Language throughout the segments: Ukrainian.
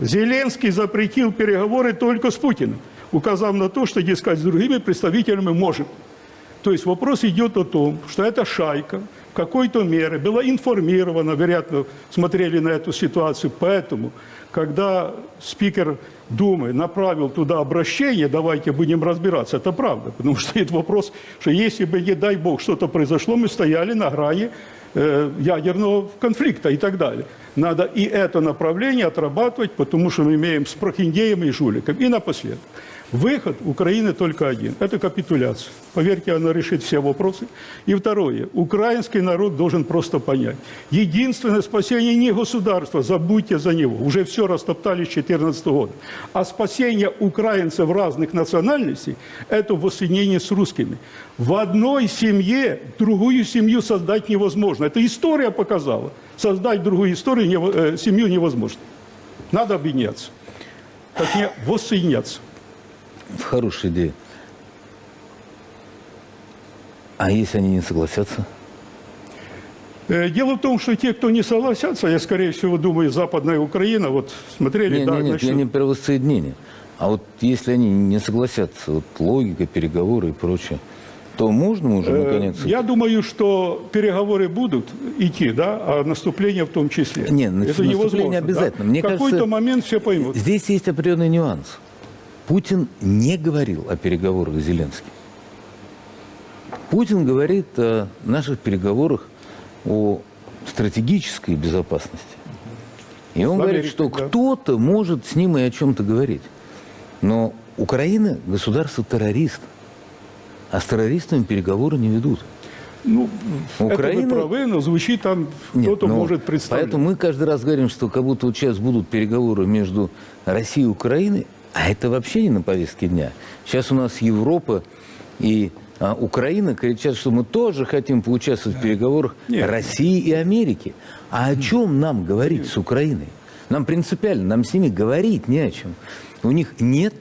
Зеленский запретил переговоры только с Путиным, указав на то, что, дескать, с другими представителями можем. То есть вопрос идет о том, что эта шайка в какой-то мере была информирована, вероятно, смотрели на эту ситуацию, поэтому, когда спикер Думы направил туда обращение, давайте будем разбираться, это правда, потому что стоит вопрос, что если бы, не дай бог, что-то произошло, мы стояли на грани э, ядерного конфликта и так далее. Надо и это направление отрабатывать, потому что мы имеем с прохиндеем и жуликом. И напоследок. Выход Украины только один – это капитуляция. Поверьте, она решит все вопросы. И второе. Украинский народ должен просто понять. Единственное спасение не государства, забудьте за него. Уже все растоптали с 2014 года. А спасение украинцев разных национальностей – это воссоединение с русскими. В одной семье другую семью создать невозможно. Это история показала. Создать другую историю, э, семью невозможно. Надо объединяться. Точнее, воссоединяться. Хорошая идея. А если они не согласятся? Э, Дело в том, что те, кто не согласятся, я, скорее всего, думаю, Западная Украина, вот смотрели, Нет, да, нет, нет, я начнут. не про воссоединение. А вот если они не согласятся, вот логика, переговоры и прочее, то можно уже Э, наконец... Я думаю, что переговоры будут идти, да, а наступление в том числе. Не, Это наступление невозможно. обязательно. да. Мне в какой-то момент все поймут. Здесь есть определенный нюанс. Путин не говорил о переговорах с Зеленским. Путин говорит о наших переговорах о стратегической безопасности. И он говорит, что да. кто-то может с ним и о чем-то говорить. Но Украина государство-террорист. А с террористами переговоры не ведут. Ну, Украина- это вы правы, но звучит там, кто-то но может представить. Поэтому мы каждый раз говорим, что как будто вот сейчас будут переговоры между Россией и Украиной, а это вообще не на повестке дня. Сейчас у нас Европа и а, Украина кричат, что мы тоже хотим поучаствовать в переговорах Нет. России и Америки. А о чем нам говорить с Украиной? Нам принципиально, нам с ними говорить не о чем. У них нет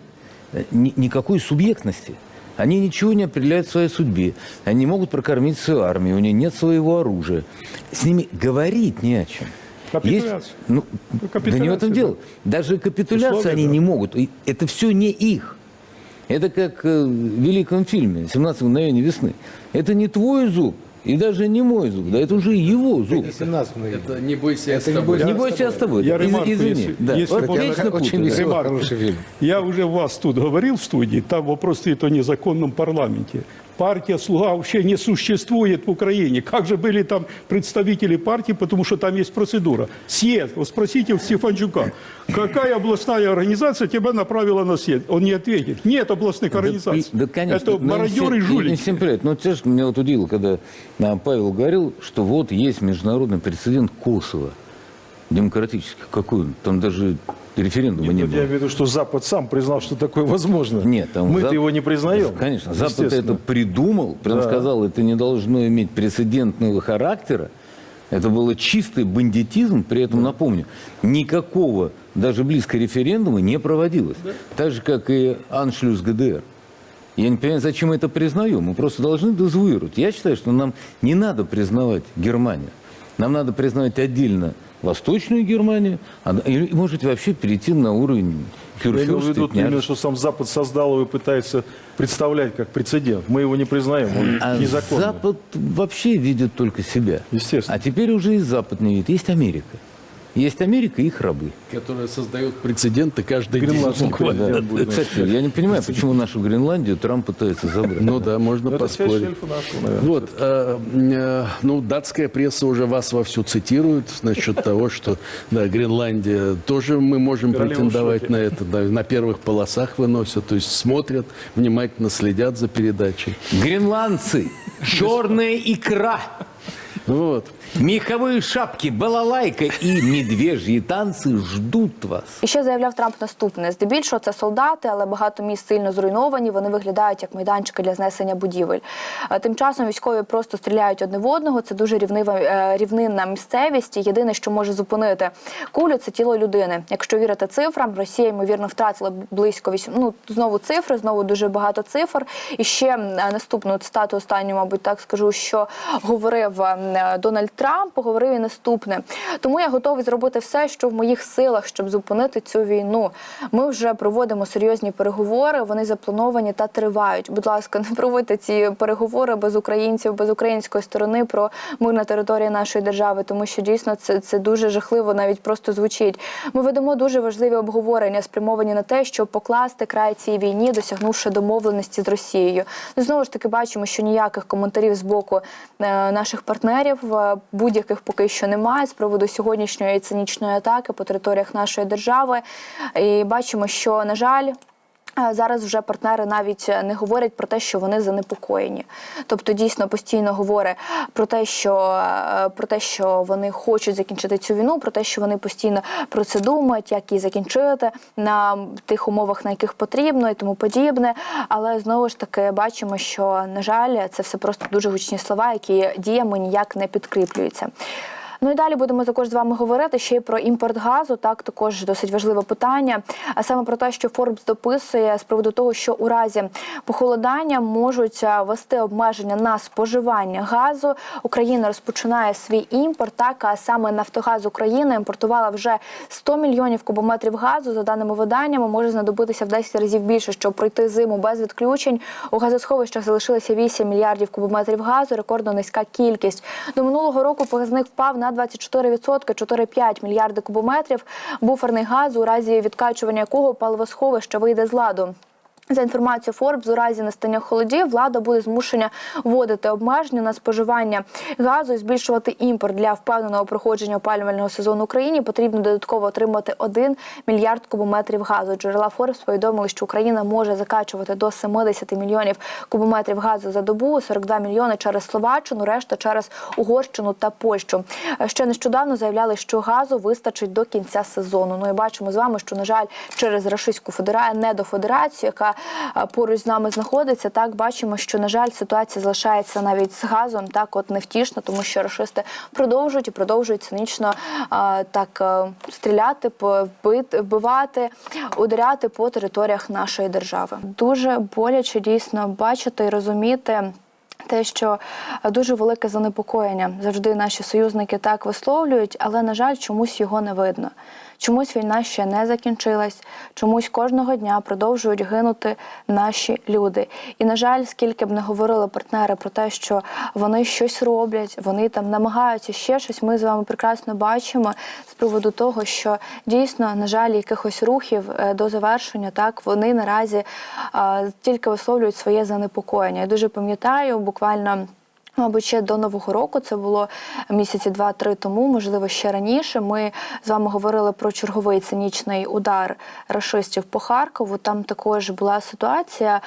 э, ни- никакой субъектности. Они ничего не определяют в своей судьбе. Они не могут прокормить свою армию, у них нет своего оружия. С ними говорить не о чем. Капитуляция. ну, Ну, да не в капитуляция, этом да. дело. Даже капитуляцию Условия, они да. не могут. Это все не их. Это как э, в великом фильме «17 мгновений весны». Это не твой зуб, и даже не мой зуб, да, это уже его зуб. 17 мгновений. Это не бойся, я с Это не тобой. Не Я бойся, я с тобой. Я Из- ремарку, извини. если- да. если Вот можно, вечно Очень путаю. веселый, Ремарку. хороший фильм. Я уже вас тут говорил в студии, там вопрос стоит о незаконном парламенте. Партия «Слуга» вообще не существует в Украине. Как же были там представители партии, потому что там есть процедура. Съезд. Вот спросите у Стефанчука, какая областная организация тебя направила на съезд? Он не ответит. Нет областных организаций. Да, конечно. Это Ну, мародеры и всем- жулики. Не всем привет. Но те же меня вот удивило, когда а, Павел говорил, что вот есть международный прецедент Косово. Демократический. Какой? Там даже референдума не Нет, было. я имею в виду, что Запад сам признал, что такое возможно. Нет, там мы-то Зап- его не признаем. Конечно, Запад это придумал, прям Да. сказал, это не должно иметь прецедентного характера. Это было чистый бандитизм, при этом напомню, никакого даже близко референдума не проводилось. Так же, как и аншлюз ГДР. Я не понимаю, зачем мы это признаем. Мы просто должны дезавуировать. Я считаю, что нам не надо признавать Германию. Нам надо признавать отдельно Восточную Германию, а, и, может, вообще перейти на уровень Я имею в Кюрфюрста и виду именно, княжества. что сам Запад создал его и пытается представлять как прецедент. Мы его не признаем, он А незаконный. Запад вообще видит только себя. Естественно. А теперь уже и Запад не видит. Есть Америка. Есть Америка и их рабы. Которая создает прецеденты каждый день. Кстати, я не понимаю, почему нашу Гренландию Трамп пытается забрать. Ну да, можно поспорить. Вот, э, э, ну, датская пресса уже вас вовсю цитирует насчет того, что да, Гренландия тоже мы можем Королева претендовать на это. да, на первых полосах выносят, то есть смотрят, внимательно следят за передачей. Гренландцы, черная икра, Вот. меховые шапки, балалайка і медвежьи танцы ждут вас. І ще заявляв Трамп наступне: здебільшого це солдати, але багато міст сильно зруйновані. Вони виглядають як майданчики для знесення будівель. Тим часом військові просто стріляють одне в одного. Це дуже рівнива е, рівнинна місцевість. Єдине, що може зупинити кулю, це тіло людини. Якщо вірити цифрам, Росія ймовірно втратила близько вісім. Ну знову цифри, знову дуже багато цифр. І ще наступну цитату останню, мабуть, так скажу, що говорив Дональд Трамп поговорив і наступне. Тому я готовий зробити все, що в моїх силах, щоб зупинити цю війну. Ми вже проводимо серйозні переговори. Вони заплановані та тривають. Будь ласка, не проводьте ці переговори без українців, без української сторони про мир на території нашої держави, тому що дійсно це, це дуже жахливо, навіть просто звучить. Ми ведемо дуже важливі обговорення, спрямовані на те, щоб покласти край цій війні, досягнувши домовленості з Росією. Знову ж таки, бачимо, що ніяких коментарів з боку е, наших партнерів е, будь-яких поки що немає з приводу сьогоднішньої цинічної атаки по територіях нашої держави. І бачимо, що на жаль. Зараз вже партнери навіть не говорять про те, що вони занепокоєні. Тобто дійсно постійно говорить про те, що е, про те, що вони хочуть закінчити цю війну, про те, що вони постійно про це думають, як її закінчити на тих умовах, на яких потрібно, і тому подібне. Але знову ж таки бачимо, що на жаль, це все просто дуже гучні слова, які діями ніяк не підкріплюються. Ну і далі будемо також з вами говорити ще й про імпорт газу. Так також досить важливе питання. А саме про те, що Форбс дописує з приводу того, що у разі похолодання можуть ввести обмеження на споживання газу. Україна розпочинає свій імпорт. Так а саме Нафтогаз України імпортувала вже 100 мільйонів кубометрів газу. За даними виданнями, може знадобитися в 10 разів більше, щоб пройти зиму без відключень. У газосховищах залишилося 8 мільярдів кубометрів газу. Рекордно низька кількість. До минулого року показник впав на 24%, 4,5 мільярди кубометрів. Буферний газ, у разі відкачування якого паливосховище вийде з ладу. За інформацією Forbes, у разі настання холодів влада буде змушена вводити обмеження на споживання газу і збільшувати імпорт для впевненого проходження опалювального сезону Україні. Потрібно додатково отримати 1 мільярд кубометрів газу. Джерела Forbes повідомили, що Україна може закачувати до 70 мільйонів кубометрів газу за добу, 42 мільйони через Словаччину, решта через Угорщину та Польщу. Ще нещодавно заявляли, що газу вистачить до кінця сезону. Ну і бачимо з вами, що на жаль, через Російську Федерацію, недофедерацію, яка а, поруч з нами знаходиться, так бачимо, що на жаль ситуація залишається навіть з газом, так от невтішно, тому що рашисти продовжують і продовжують цинічно а, так стріляти, вбивати, ударяти по територіях нашої держави. Дуже боляче дійсно бачити і розуміти. Те, що е, дуже велике занепокоєння завжди наші союзники так висловлюють, але на жаль, чомусь його не видно. Чомусь війна ще не закінчилась, чомусь кожного дня продовжують гинути наші люди. І на жаль, скільки б не говорили партнери про те, що вони щось роблять, вони там намагаються ще щось. Ми з вами прекрасно бачимо з приводу того, що дійсно, на жаль, якихось рухів е, до завершення, так вони наразі а, тільки висловлюють своє занепокоєння. Я дуже пам'ятаю, буквально. Мабуть, ще до нового року це було місяці два-три тому, можливо, ще раніше. Ми з вами говорили про черговий цинічний удар рашистів по Харкову. Там також була ситуація.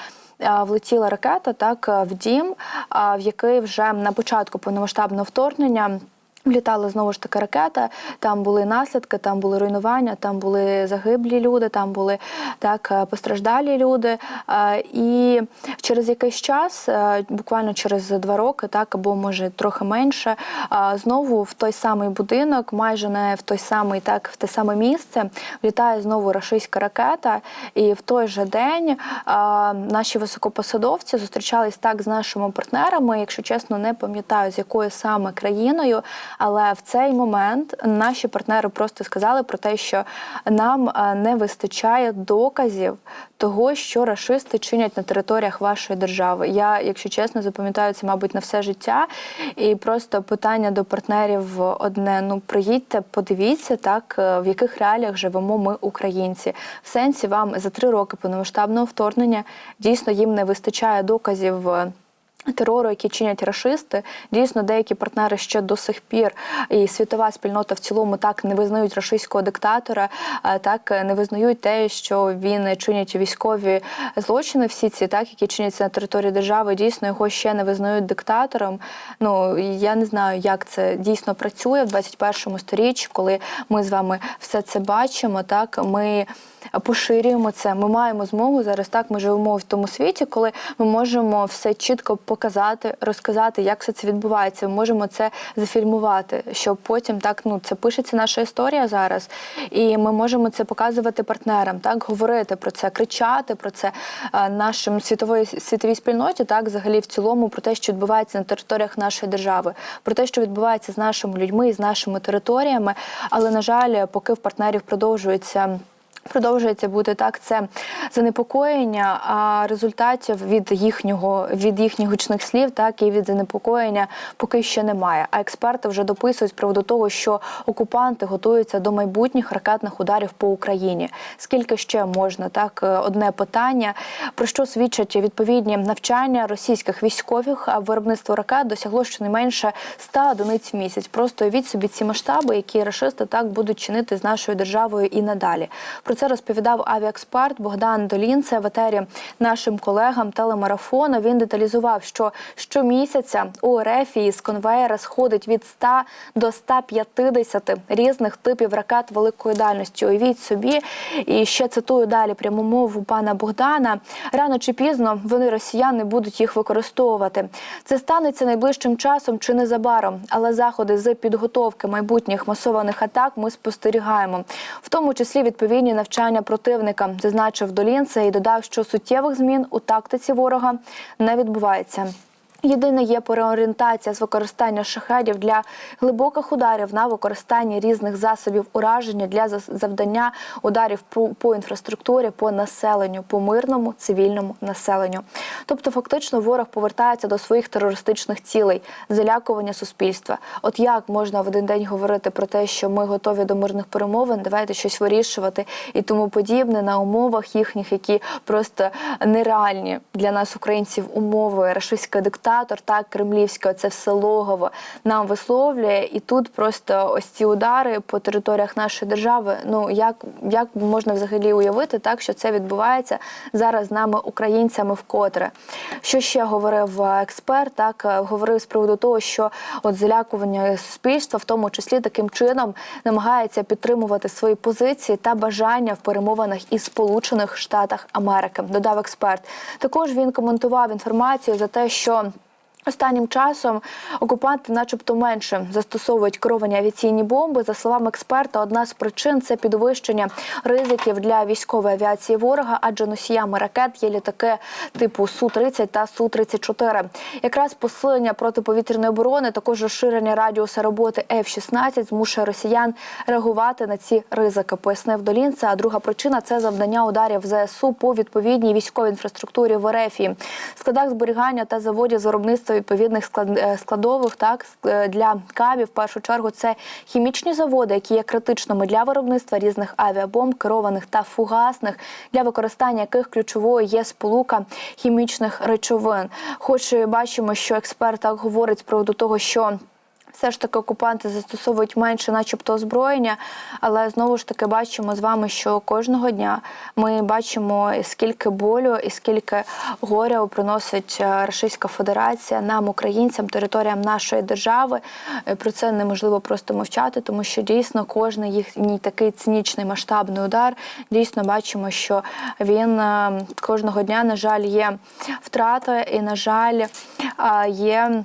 Влетіла ракета так в дім, в який вже на початку повномасштабного вторгнення. Влітала знову ж таки ракета, там були наслідки, там були руйнування, там були загиблі люди, там були так е, постраждалі люди. Е, І через якийсь час, е, буквально через два роки, так або може трохи менше, знову в той самий будинок, майже не в той самий, так в те саме місце, влітає знову рашистська ракета. І в той же день наші високопосадовці зустрічались так з нашими партнерами. Якщо чесно, не пам'ятаю з якою саме країною. Але в цей момент наші партнери просто сказали про те, що нам е, не вистачає доказів того, що рашисти чинять на територіях вашої держави. Я, якщо чесно, запам'ятаю це, мабуть, на все життя. І просто питання до партнерів одне: ну приїдьте, подивіться, так е, в яких реаліях живемо ми, українці. В сенсі вам за три роки повномасштабного вторгнення дійсно їм не вистачає доказів. Терору, які чинять рашисти, дійсно деякі партнери ще до сих пір, і світова спільнота в цілому так не визнають рашистського диктатора, так не визнають те, що він чинять військові злочини, всі ці так, які чиняться на території держави. Дійсно його ще не визнають диктатором. Ну я не знаю, як це дійсно працює в 21 сторіччі, коли ми з вами все це бачимо. Так ми поширюємо це. Ми маємо змогу зараз. Так ми живемо в тому світі, коли ми можемо все чітко показати, розказати, як все це відбувається. Ми можемо це зафільмувати, щоб потім так ну це пишеться наша історія зараз, і ми можемо це показувати партнерам, так говорити про це, кричати про це е, нашим світової світовій спільноті, так взагалі в цілому про те, що відбувається на територіях нашої держави, про те, що відбувається з нашими людьми і з нашими територіями. Але на жаль, поки в партнерів продовжується. Продовжується бути так, це занепокоєння, а результатів від їхнього від їхніх гучних слів, так і від занепокоєння поки що немає. А експерти вже дописують з приводу того, що окупанти готуються до майбутніх ракетних ударів по Україні. Скільки ще можна? Так, е, одне питання про що свідчать відповідні навчання російських військових а виробництво ракет досягло щонайменше 100 одиниць в місяць. Просто уявіть собі ці масштаби, які рашисти так будуть чинити з нашою державою і надалі. Про це розповідав авіаексперт Богдан Долін. Це в етері нашим колегам телемарафону. Він деталізував, що щомісяця у РФ з конвеєра сходить від 100 до 150 різних типів ракет великої дальності. Уявіть собі, і ще цитую далі пряму мову пана Богдана. Рано чи пізно вони росіяни будуть їх використовувати. Це станеться найближчим часом чи незабаром, але заходи з підготовки майбутніх масованих атак ми спостерігаємо, в тому числі відповідні навчання противника, зазначив Долінце і додав, що суттєвих змін у тактиці ворога не відбувається. Єдине є переорієнтація з використання шахедів для глибоких ударів на використання різних засобів ураження для завдання ударів по, по інфраструктурі, по населенню, по мирному цивільному населенню. Тобто, фактично, ворог повертається до своїх терористичних цілей, залякування суспільства. От як можна в один день говорити про те, що ми готові до мирних перемовин, давайте щось вирішувати і тому подібне на умовах їхніх, які просто нереальні для нас, українців, умови рашистський диктатор, так кремлівська, це все логово нам висловлює, і тут просто ось ці удари по територіях нашої держави. Ну як, як можна взагалі уявити, так що це відбувається зараз з нами, українцями, вкотре. Що ще говорив е, експерт? Так е, говорив з приводу того, що от залякування суспільства, в тому числі таким чином, намагається підтримувати свої позиції та бажання в перемовинах із Сполучених Штатах Америки. Додав експерт. Також він коментував інформацію за те, що. Останнім часом окупанти, начебто, менше застосовують керовані авіаційні бомби. За словами експерта, одна з причин це підвищення ризиків для військової авіації ворога, адже носіями ракет є літаки типу су 30 та су 34 Якраз посилення протиповітряної оборони, також розширення радіуса роботи F-16 змушує росіян реагувати на ці ризики. Пояснив Долінце. А друга причина це завдання ударів ЗСУ по відповідній військовій інфраструктурі в РФ, складах зберігання та заводів з виробництва відповідних е, складових так е, для кабів. В першу чергу це хімічні заводи, які є критичними для виробництва різних авіабомб, керованих та фугасних, для використання яких ключовою є сполука хімічних речовин. Хоч бачимо, що експерт так говорить з приводу того, що все ж таки окупанти застосовують менше, начебто, озброєння, але знову ж таки бачимо з вами, що кожного дня ми бачимо, скільки болю і скільки горя приносить е, Російська Федерація нам, українцям, територіям нашої держави. Е, Про це неможливо просто мовчати, тому що дійсно кожен їхній такий цинічний масштабний удар. Дійсно бачимо, що він е, кожного дня, на жаль, є втрата, і на жаль, є.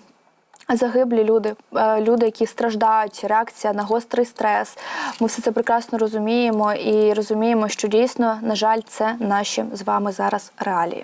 Загиблі люди, е, люди, які страждають, реакція на гострий стрес. Ми все це прекрасно розуміємо і розуміємо, що дійсно, на жаль, це наші з вами зараз реалії.